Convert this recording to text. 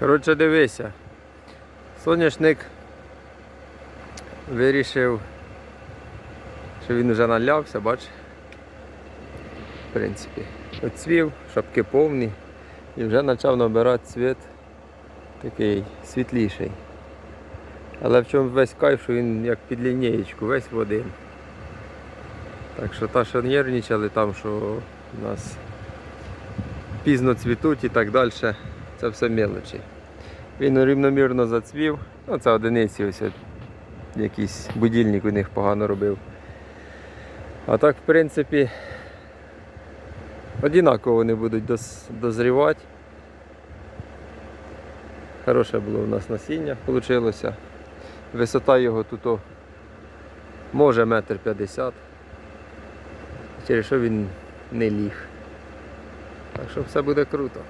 Коротше, дивися. Соняшник вирішив, що він вже налявся, бач. В принципі. Оцвів, шапки повні і вже почав набирати цвіт такий світліший. Але в чому весь кайф, що він як під лінієчку, весь в один. Так що та, що нервничали там, що у нас пізно цвітуть і так далі, це все мелочі. Він рівномірно зацвів. Ну, це одиниці ось якийсь будильник у них погано робив. А так, в принципі, однаково вони будуть доз- дозрівати. Хороше було у нас насіння вийшло. Висота його тут о, може метр п'ятдесят. Через що він не ліг. Так що все буде круто.